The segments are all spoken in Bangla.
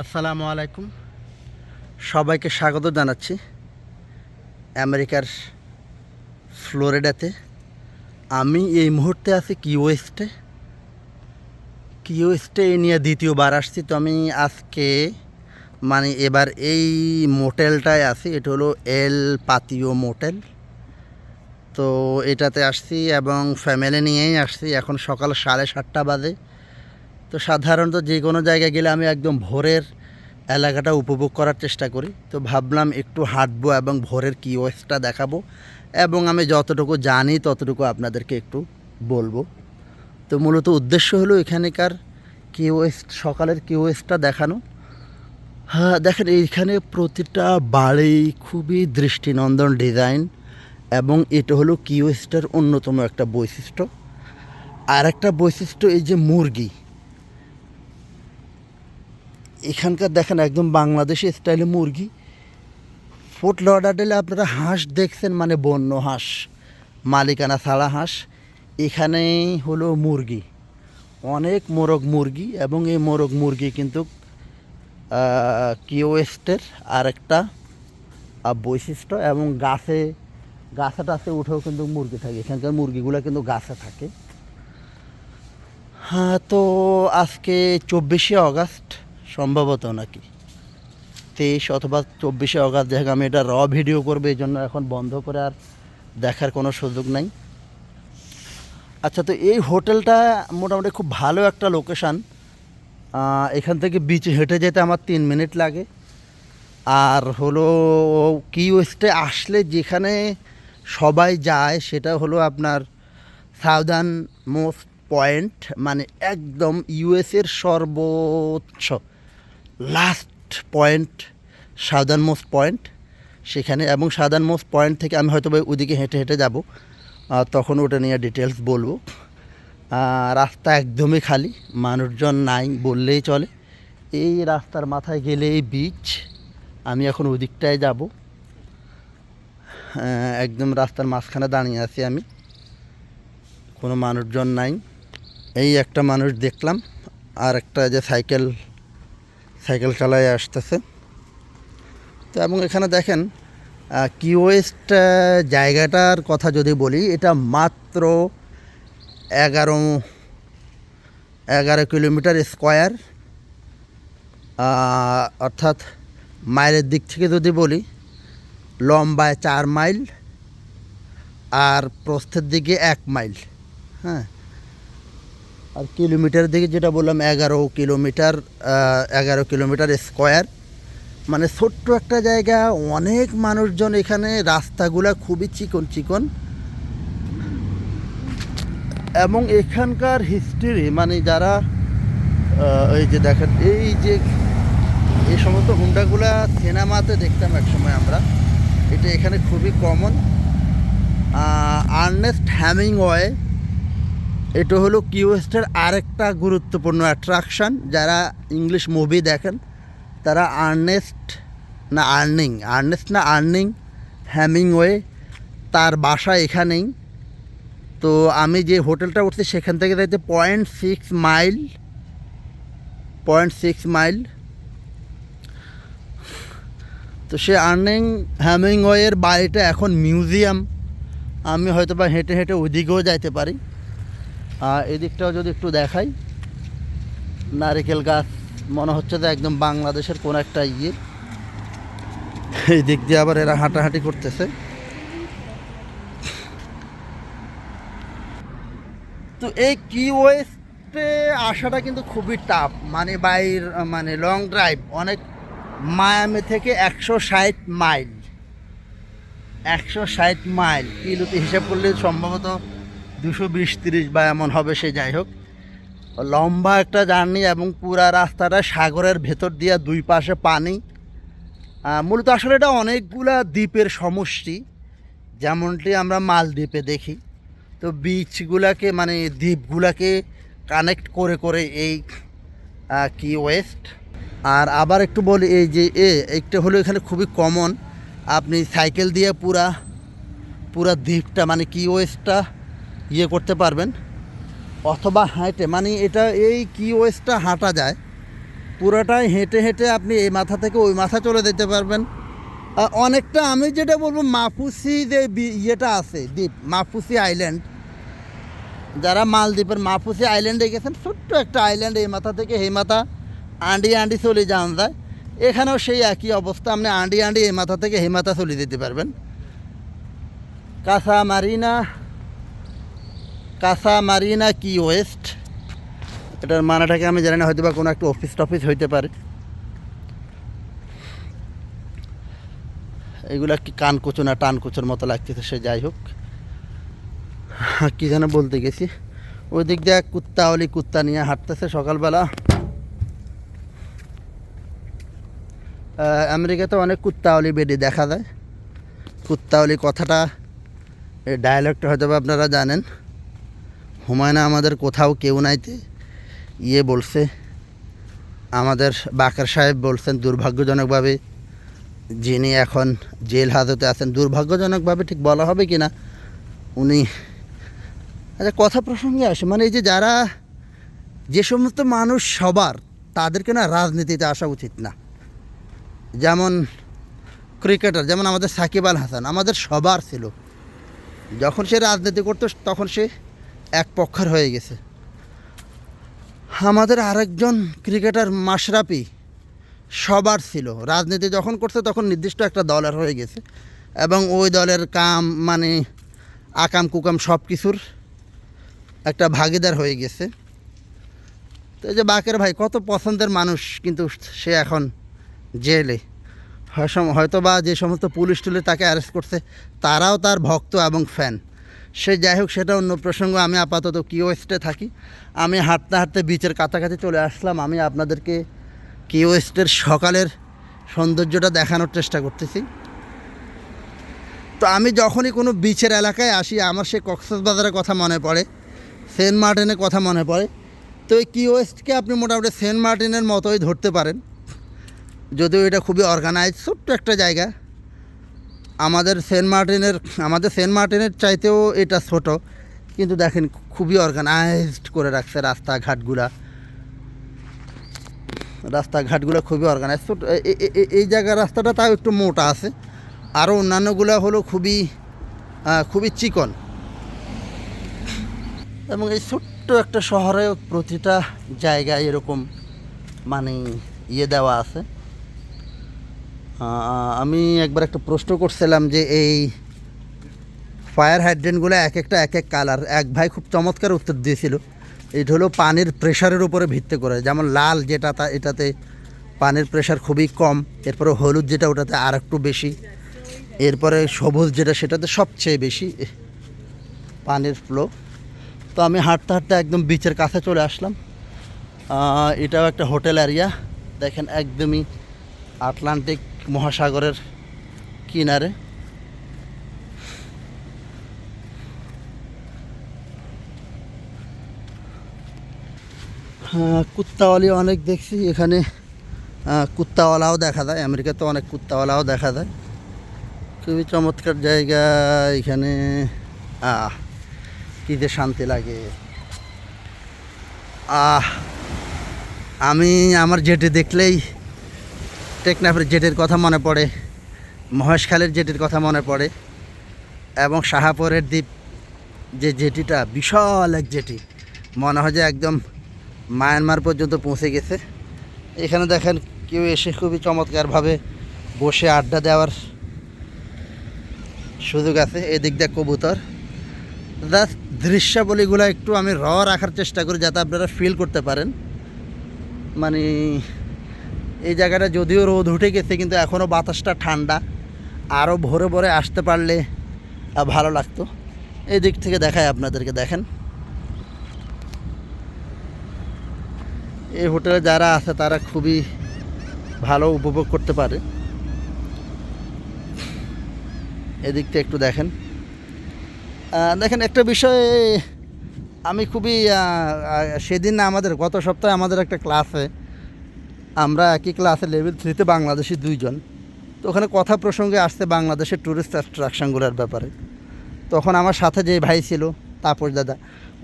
আসসালামু আলাইকুম। সবাইকে স্বাগত জানাচ্ছি আমেরিকার ফ্লোরিডাতে। আমি এই মুহূর্তে আছি কিওয়েস্টে কিওয়েস্টে নিয়ে দ্বিতীয়বার আসছি, তো আমি আজকে মানে এবার এই মোটেলটায় আছি, এটা হলো এল পাতিও মোটেল। তো এটাতে আসছি এবং ফ্যামিলি নিয়েই আসছি, এখন সকাল সাড়ে সাতটা বাজে। তো সাধারণত যে কোনো জায়গায় গেলে আমি একদম ভোরের এলাকাটা উপভোগ করার চেষ্টা করি। তো ভাবলাম একটু হাঁটবো এবং ভোরের কিওয়েসটা দেখাবো এবং আমি যতটুকু জানি ততটুকু আপনাদেরকে একটু বলব। তো মূলত উদ্দেশ্য হলো এখানেকার কিওয়েস্ট সকালের কিওয়েসটা দেখানো। হ্যাঁ দেখেন এইখানে প্রতিটা বাড়ি খুবই দৃষ্টিনন্দন ডিজাইন এবং এটা হলো কিওয়েস্টের অন্যতম একটা বৈশিষ্ট্য। আর একটা বৈশিষ্ট্য এই যে মুরগি। এখানকার দেখেন একদম বাংলাদেশি স্টাইলে মুরগি। ফুট লডাডেলে আপনারা হাঁস দেখছেন মানে বন্য হাঁস। মালিকানা ছাড়া হাঁস। এখানেই হলো মুরগি। অনেক মোরগ মুরগি এবং এই মোরগ মুরগি কিন্তু কিওয়েস্টের আরেকটা বৈশিষ্ট্য এবং গাছে গাছে টাছে উঠেও কিন্তু মুরগি থাকে। এখানকার মুরগিগুলো কিন্তু গাছে থাকে। হ্যাঁ তো আজকে চব্বিশে আগস্ট সম্ভবত নাকি? তেইশ অথবা চব্বিশে আগস্ট দেখে আমি এটা র ভিডিও করব, এই জন্য এখন বন্ধ করে আর দেখার কোনো সুযোগ নাই। আচ্ছা তো এই হোটেলটা মোটামুটি খুব ভালো একটা লোকেশান এখান থেকে বিচে হেঁটে যেতে আমার তিন মিনিট লাগে। আর হলো কি ওয়েস্টে আসলে যেখানে সবাই যায়, সেটা হলো আপনার সাউদার্ন মোস্ট পয়েন্ট মানে একদম ইউএসের সর্বোচ্চ। Last point southern most point সেখানে এবং সাউদার্ন মোস্ট পয়েন্ট থেকে আমি হয়তো ওদিকে হেঁটে হেঁটে যাব। তখন ওটা নিয়ে ডিটেলস বলব। রাস্তা একদমই খালি, মানুষজন নাই বললেই চলে। এই রাস্তার মাথায় গেলে এই বিচ আমি এখন ওদিকটায় যাব। একদম রাস্তার মাঝখানে দাঁড়িয়ে আছি আমি। কোনো মানুষজন নাই। এই একটা মানুষ দেখলাম আর একটা যে সাইকেল সাইকেল চালায় আসতেছে। তো এবং এখানে দেখেন কিওয়েস্ট জায়গাটার কথা যদি বলি, এটা মাত্র এগারো এগারো কিলোমিটার স্কোয়ার। অর্থাৎ মাইলের দিক থেকে যদি বলি, লম্বায় চার মাইল আর প্রস্থের দিকে এক মাইল। হ্যাঁ আর কিলোমিটার দিকে যেটা বললাম, এগারো কিলোমিটার এগারো কিলোমিটার স্কোয়ার মানে ছোট্ট একটা জায়গা, অনেক মানুষজন এখানে, রাস্তাগুলা খুবই চিকন চিকন। এবং এখানকার হিস্ট্রি মানে যারা এই যে দেখেন, এই যে, এই সমস্ত হুন্ডাগুলা সিনেমাতে দেখতাম একসময় আমরা। এটা এখানে খুবই কমন আর্নেস্ট হ্যামিংওয়ে এটা হলো কিউএস্টের আরেকটা গুরুত্বপূর্ণ অ্যাট্রাকশন যারা ইংলিশ মুভি দেখেন, তারা আর্নেস্ট না আর্নিং আর্নেস্ট না আর্নিং হ্যামিংওয়ে তার বাসা এখানেই। তো আমি যে হোটেলটা উঠছি সেখান থেকে যাইতে point six mile point six mile তো সে আর্নিং হ্যামিংওয়ের বাড়িটা এখন মিউজিয়াম আমি হয়তো বা হেঁটে হেঁটে ওইদিকেও যাইতে পারি। আর এদিকটাও যদি একটু দেখাই, নারিকেল গাছ, মনে হচ্ছে যে একদম বাংলাদেশের কোন একটা ইয়ে। এই দিক দিয়ে আবার এরা হাঁটাহাঁটি করতেছে। তো এই কি ওয়েস্টে আসাটা কিন্তু খুবই টাফ মানে বাইর মানে লং ড্রাইভ অনেক মায়ামি থেকে একশো ষাট মাইল একশো ষাট মাইল কিলোতে হিসাব করলে সম্ভবত দুশো বিশ তিরিশ বা এমন হবে সে যাই হোক। লম্বা একটা জার্নি এবং পুরা রাস্তাটা সাগরের ভেতর দিয়ে দুই পাশে পানি। মূলত আসলে এটা অনেকগুলা দ্বীপের সমষ্টি, যেমনটি আমরা মালদ্বীপে দেখি। তো বিচগুলাকে মানে দ্বীপগুলাকে কানেক্ট করে করে এই কি ওয়েস্ট। আর আবার একটু বলি, এই যে এ, একটা হলো এখানে খুবই কমন আপনি সাইকেল দিয়ে পুরা পুরা দ্বীপটা মানে কি ওয়েস্টটা? ইয়ে করতে পারবেন। অথবা হাঁটে মানে এটা এই কি ওয়েস্টটা হাঁটা যায়, পুরোটাই হেঁটে হেঁটে আপনি এই মাথা থেকে ওই মাথা চলে যেতে পারবেন। অনেকটা আমি যেটা বলব মাফুসি যে ইয়েটা আছে, দ্বীপ মাফুসি আইল্যান্ড। যারা মালদ্বীপের মাফুসি আইল্যান্ডে গেছেন, ছোট্ট একটা আইল্যান্ড এই মাথা থেকে, এই মাথা আন্ডি আন্ডি চলে যান যায়। এখানেও সেই একই অবস্থা, আপনি আন্ডি আন্ডি এই মাথা থেকে, এই মাথা চলে যেতে পারবেন। Casa Marina Casa Marina Key West? এটার মানাটাকে আমি জানি না হয়তো বা কোনো একটা অফিস টফিস হইতে পারে। এগুলো কি কান কুচো না টান কুচোর মতো লাগতেছে, সে যাই হোক। কি যেন বলতে গেছি। ওই দিক দিয়ে কুত্তা অলি কুত্তা নিয়ে হাঁটতেছে সকালবেলা। আমেরিকাতে অনেক কুত্তাওয়ালি বেডি দেখা যায়। কুত্তাওয়ালি কথাটা এই ডায়ালগটা হয়তো আপনারা জানেন। হুমায়ুন আমাদের কোথাও কেউ নাইতে। ইয়ে বলছে, আমাদের বাকার সাহেব বলছেন দুর্ভাগ্যজনকভাবে যিনি এখন জেল হাজতে আছেন, দুর্ভাগ্যজনকভাবে ঠিক বলা হবে কি না উনি আচ্ছা কথা প্রসঙ্গে আসে। মানে এই যে যারা যে সমস্ত মানুষ সবার, তাদেরকে না রাজনীতিতে আসা উচিত না। যেমন ক্রিকেটার, যেমন আমাদের সাকিব আল হাসান, আমাদের সবার ছিল। যখন সে রাজনীতি করতো, তখন সে এক পক্ষের হয়ে গেছে। আমাদের আরেকজন ক্রিকেটার মাশরাফি সবার ছিল। রাজনীতি যখন করছে তখন নির্দিষ্ট একটা দলের হয়ে গেছে। এবং ওই দলের কাম মানে আকাম কুকাম সব কিছুর একটা ভাগিদার হয়ে গেছে। তো যে বাকের ভাই, কত পছন্দের মানুষ কিন্তু সে এখন জেলে। হয়তো বা যে সমস্ত পুলিশ টুলে তাকে অ্যারেস্ট করছে, তারাও তার ভক্ত এবং ফ্যান সে যাই হোক, সেটা অন্য প্রসঙ্গ। আমি আপাতত কিওয়েস্টে থাকি। আমি হাঁটতে হাঁটতে বিচের কাছাকাছি চলে আসলাম। আমি আপনাদেরকে কিওয়েস্টের সকালের সৌন্দর্যটা দেখানোর চেষ্টা করতেছি। তো আমি যখনই কোনো বিচের এলাকায় আসি, আমার সে কক্সবাজারের কথা মনে পড়ে, সেন্ট মার্টিনের কথা মনে পড়ে। তো এই কিওয়েস্টকে আপনি মোটামুটি সেন্ট মার্টিনের মতোই ধরতে পারেন। যদিও এটা খুবই অর্গানাইজ ছোট্ট একটা জায়গা। আমাদের সেন্ট মার্টিনের, আমাদের সেন্ট মার্টিনের চাইতেও এটা ছোট, কিন্তু দেখেন খুবই অর্গানাইজড করে রাখছে রাস্তাঘাটগুলা। রাস্তাঘাটগুলো খুবই অর্গানাইজ ছোট এই জায়গার রাস্তাটা তাও একটু মোটা আছে। আরও অন্যান্যগুলো হলো খুবই খুবই চিকন। এবং এই ছোট্ট একটা শহরে প্রতিটা জায়গায় এরকম মানে ইয়ে দেওয়া আছে। আমি একবার একটা প্রশ্ন করছিলাম যে এই ফায়ার হাইড্রেনগুলো এক একটা এক এক কালার এক ভাই খুব চমৎকার উত্তর দিয়েছিল। এটা হলো পানির প্রেশারের উপরে ভিত্তি করে। যেমন লাল যেটা তা, এটাতে পানির প্রেশার খুবই কম। এরপরে হলুদ যেটা, ওটাতে আর একটু বেশি। এরপরে সবুজ যেটা, সেটাতে সবচেয়ে বেশি পানির ফ্লো তো আমি হাঁটতে হাঁটতে একদম বিচের কাছে চলে আসলাম। এটাও একটা হোটেল এরিয়া দেখেন একদমই আটলান্টিক মহাসাগরের কিনারে। কুত্তাওয়ালি অনেক দেখছি, এখানে কুত্তাওয়ালাও দেখা যায়। আমেরিকাতে অনেক কুত্তাওয়ালাও দেখা যায়। খুবই চমৎকার জায়গা এখানে। আহ, কী যে শান্তি লাগে। আহ, আমি আমার জেটে দেখলেই টেকনাফের জেটের কথা মনে পড়ে মহেশখালের জেটির কথা মনে পড়ে, এবং শাহাপুরের দ্বীপ যে জেটিটা, বিশাল এক জেটি। মনে হয় যে একদম মায়ানমার পর্যন্ত পৌঁছে গেছে। এখানে দেখেন কেউ এসে খুবই চমৎকারভাবে বসে আড্ডা দেওয়ার সুযোগ আছে, এদিক দিয়ে কবুতর। জাস্ট দৃশ্যাবলীগুলো একটু আমি র রাখার চেষ্টা করি যাতে আপনারা ফিল করতে পারেন। মানে এই জায়গাটা যদিও রোদ উঠে গেছে, কিন্তু এখনও বাতাসটা ঠান্ডা। আরও ভোরে ভোরে আসতে পারলে ভালো লাগতো। এই দিক থেকে দেখায় আপনাদেরকে, দেখেন। এই হোটেলে যারা আছে, তারা খুবই ভালো উপভোগ করতে পারে। এদিকটা একটু দেখেন। দেখেন, একটা বিষয় আমি খুবই সেদিন আমাদের, গত সপ্তাহে আমাদের একটা ক্লাসে আমরা একই ক্লাসে লেভেল থ্রিতে বাংলাদেশি দুইজন। তো ওখানে কথা প্রসঙ্গে আসছে বাংলাদেশের ট্যুরিস্ট অ্যাট্রাকশনগুলোর ব্যাপারে। তখন আমার সাথে যে ভাই ছিল, তাপস দাদা,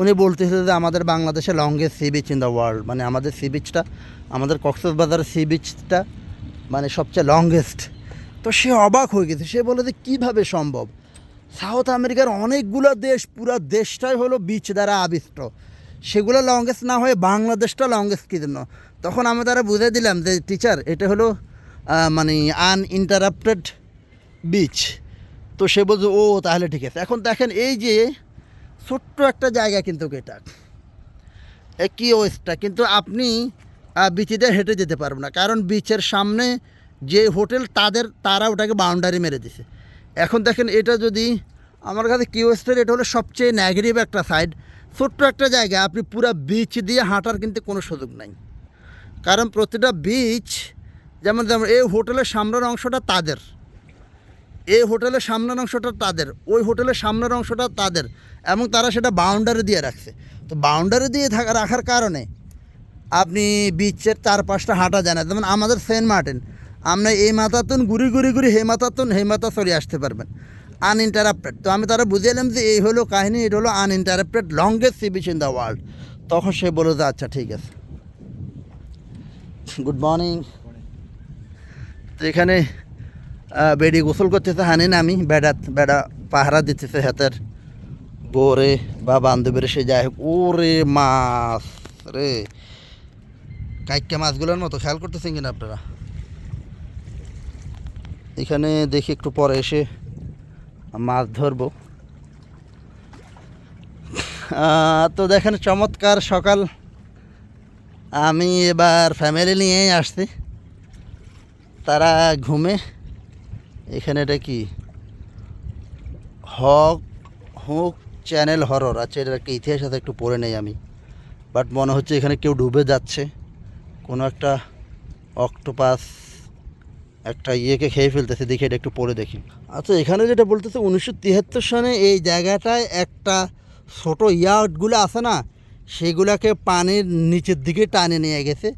উনি বলতেছে যে আমাদের বাংলাদেশে longest sea beach in the world মানে আমাদের সি বিচটা আমাদের কক্সবাজারের সি বিচটা মানে সবচেয়ে লংগেস্ট তো সে অবাক হয়ে গেছে, সে বলে যে কীভাবে সম্ভব? সাউথ আমেরিকার অনেকগুলো দেশ, পুরো দেশটাই হলো বিচ দ্বারা আবিষ্ট। সেগুলো লংগেস্ট না হয়ে বাংলাদেশটা লংগেস্ট কী জন্য? তখন আমি তারা বুঝে দিলাম যে, টিচার, এটা হলো মানে আনইন্টারাপ্টেড বিচ তো সে বলছে, ও, তাহলে ঠিক আছে। এখন দেখেন এই যে ছোট্ট একটা জায়গা কিন্তু এটা। একই ওয়েস্টটা কিন্তু আপনি বিচিতে হেঁটে যেতে পারবেন না। কারণ বিচের সামনে যে হোটেল, তাদের, তারা ওটাকে বাউন্ডারি মেরে দিছে। এখন দেখেন এটা যদি, আমার কাছে কি ওয়েস্টের এটা হলো সবচেয়ে নেগেটিভ একটা সাইড ছোট্ট একটা জায়গা, আপনি পুরো বিচ দিয়ে হাঁটার কিন্তু কোনো সুযোগ নাই। কারণ প্রতিটা বিচ যেমন যেমন এই হোটেলের সামনের অংশটা তাদের, এই হোটেলের সামনের অংশটা তাদের, ওই হোটেলের সামনের অংশটা তাদের এবং তারা সেটা বাউন্ডারি দিয়ে রাখছে। তো বাউন্ডারি দিয়ে থাকা রাখার কারণে আপনি বিচের চারপাশটা হাঁটা যায় না। যেমন আমাদের সেন্ট মার্টিন আপনি এই মাথাতুন ঘুরি ঘুরি ঘুরি হে মাথাতুন হে মাথা সরে আসতে পারবেন। আনইন্টারাপ্টেড তো আমি তারা বুঝিয়েলাম যে এই হলো কাহিনী, এটা হলো uninterrupted longest sea beach in the world তখন সে বলে যে আচ্ছা ঠিক আছে। গুড মর্নিং তো এখানে বেডি গোসল করতেছে হানিন আমি, বেড়া বেড়া পাহারা দিতেছে হাতের বোরে বা বান্ধবীর সে যাই হোক। ওরে মাছ রে। কাইক্কা মাছগুলোর মতো খেয়াল করতেছেন কিনা আপনারা? এখানে দেখি একটু পরে এসে মাছ ধরবো। তো দেখেন চমৎকার সকাল। আমি এবার ফ্যামিলি নিয়েই আসছি। তারা ঘুমে। এখানে এটা কি? হক, হুক চ্যানেল হরর আচ্ছা এটা একটা ইতিহাস আছে, একটু পড়ে নেই আমি। বাট মনে হচ্ছে এখানে কেউ ডুবে যাচ্ছে। কোনো একটা অক্টোপাস একটা ইয়েকে খেয়ে ফেলতেছে। দেখি এটা একটু পড়ে দেখি। আচ্ছা এখানে যেটা বলতেছে, উনিশশো তিয়াত্তর সনে এই জায়গাটায় একটা ছোটো ইয়ার্ডগুলো আছে না? সেগুলোকে পানির নিচের দিকে টানে নিয়ে গেছে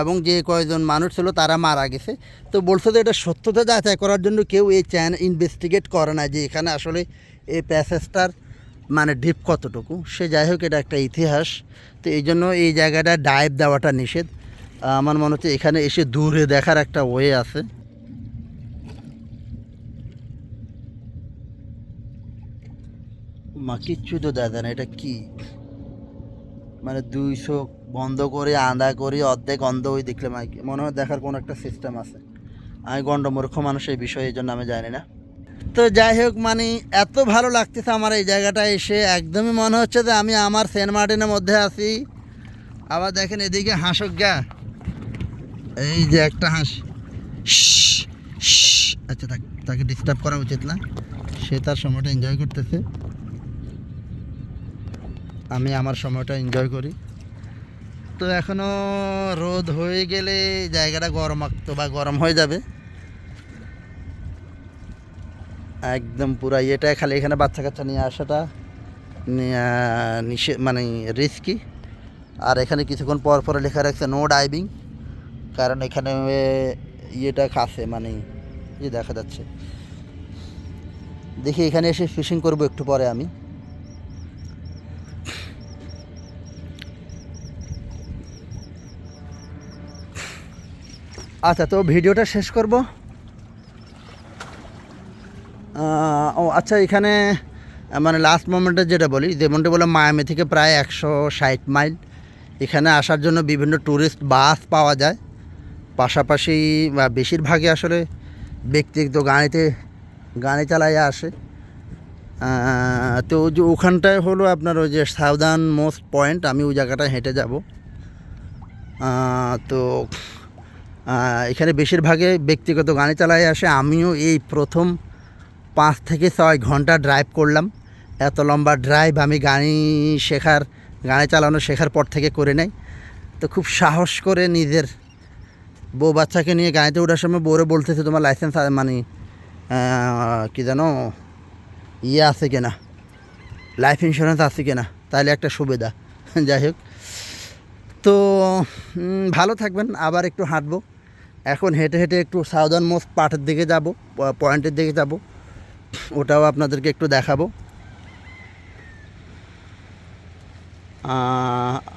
এবং যে কয়েকজন মানুষ ছিল তারা মারা গেছে। তো বলছে যে এটা সত্যতা যাচাই করার জন্য কেউ এই চ্যান ইনভেস্টিগেট করে না যে এখানে আসলে এই প্যাসেজটার মানে ডিপ কতটুকু। সে যাই হোক, এটা একটা ইতিহাস। তো এই জন্য এই জায়গাটা ডাইভ দেওয়াটা নিষেধ। আমার মনে হচ্ছে এখানে এসে দূরে দেখার একটা ওয়ে আছে। মা, কিচ্ছু তো দাদা না, এটা কি? মানে দুইশো বন্ধ করে আধা করি, অর্ধেক অন্ধ হয়ে দেখলে মাইকে মনে হয় দেখার কোনো একটা সিস্টেম আছে। আমি গণ্ডমূর্খ মানুষ এই বিষয়ে, এই জন্য আমি জানি না। তো যাই হোক মানে এত ভালো লাগতেছে আমার এই জায়গাটা এসে, একদমই মনে হচ্ছে যে আমি আমার সেন্ট মার্টিনের মধ্যে আছি। আবার দেখেন এদিকে হাঁসক গা। এই যে একটা হাঁস। আচ্ছা তাকে ডিস্টার্ব করা উচিত না। সে তার সময়টা এনজয় করতেছে। আমি আমার সময়টা এনজয় করি। তো এখনও রোদ হয়ে গেলে জায়গাটা গরমাক্ত বা গরম হয়ে যাবে। একদম পুরা ইয়েটা খালি এখানে বাচ্চা কাচ্চা নিয়ে আসাটা নিষে মানে রিস্কি আর এখানে কিছুক্ষণ পর পরে লেখা রাখছে নো ডাইভিং কারণ এখানে ইয়েটা খাসে মানে ইয়ে দেখা যাচ্ছে। দেখি এখানে এসে ফিশিং করব একটু পরে আমি। আচ্ছা তো ভিডিওটা শেষ করব। ও আচ্ছা এখানে মানে লাস্ট মোমেন্টে যেটা বলি যেমনটা বলে মায়ামি থেকে প্রায় একশো ষাট মাইল। এখানে আসার জন্য বিভিন্ন ট্যুরিস্ট বাস পাওয়া যায়। পাশাপাশি বেশিরভাগই আসলে ব্যক্তিগত গাড়িতে, গাড়ি চালায় আসে। তো যে ওখানটায় হলো আপনার ওই যে সাউদার্ন মোস্ট পয়েন্ট আমি ওই জায়গাটায় হেঁটে যাব। তো এখানে বেশিরভাগে ব্যক্তিগত গাড়ি চালায় আসে। আমিও এই প্রথম পাঁচ থেকে ছয় ঘণ্টা ড্রাইভ করলাম। এত লম্বা ড্রাইভ আমি গাড়ি শেখার, গাড়ি চালানো শেখার পর থেকে করে নেই। তো খুব সাহস করে নিজের বউ বাচ্চাকে নিয়ে গাড়িতে ওঠার সময় বউরে বলতেছে, তোমার লাইসেন্স মানে কী জানো ইয়ে আছে কিনা? লাইফ ইন্স্যুরেন্স আছে কিনা? তাহলে একটা সুবিধা। যাই হোক। তো ভালো থাকবেন। আবার একটু হাঁটবো। এখন হেঁটে হেঁটে একটু সাউদার্ন মোস্ট পার্টের দিকে যাব পয়েন্টের দিকে যাব, ওটাও আপনাদেরকে একটু দেখাবো।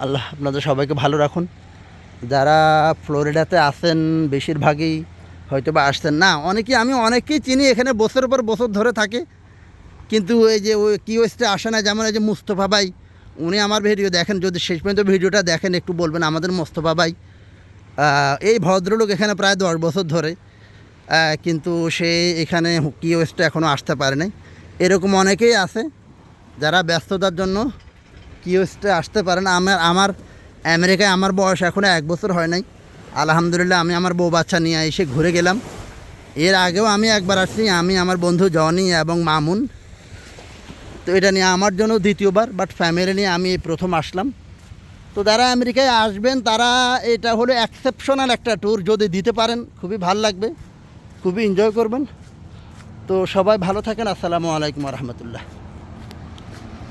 আল্লাহ আপনাদের সবাইকে ভালো রাখুন। যারা ফ্লোরিডাতে আসেন বেশিরভাগই হয়তো বা আসছেন না অনেকেই আমি অনেকেই চিনি, এখানে বছরের পর বছর ধরে থাকে। কিন্তু এই যে ওই কি ওয়েস্টে আসে না, যেমন এই যে মুস্তফা ভাই, উনি আমার ভিডিও দেখেন, যদি শেষ পর্যন্ত ভিডিওটা দেখেন, একটু বলবেন আমাদের মুস্তফা ভাই। এই ভদ্রলোক এখানে প্রায় দশ বছর ধরে কিন্তু সে এখানে কি ওয়েস্টে এখনও আসতে পারে নাই। এরকম অনেকেই আছে যারা ব্যস্ততার জন্য কি ওয়েস্টে আসতে পারে না। আমার আমার আমেরিকায় আমার বয়স এখনও এক বছর হয় নাই। আলহামদুলিল্লাহ আমি আমার বউ বাচ্চা নিয়ে এসে ঘুরে গেলাম। এর আগেও আমি একবার আসছি, আমি আমার বন্ধু জনি এবং মামুন। তো এটা নিয়ে আমার জন্য দ্বিতীয়বার বাট ফ্যামিলি নিয়ে আমি প্রথম আসলাম। তো যারা আমেরিকায় আসবেন, তারা এটা হলো এক্সেপশনাল একটা ট্যুর যদি দিতে পারেন, খুবই ভালো লাগবে, খুবই এনজয় করবেন। তো সবাই ভালো থাকেন, আসসালামু আলাইকুম রহমতুল্লাহ।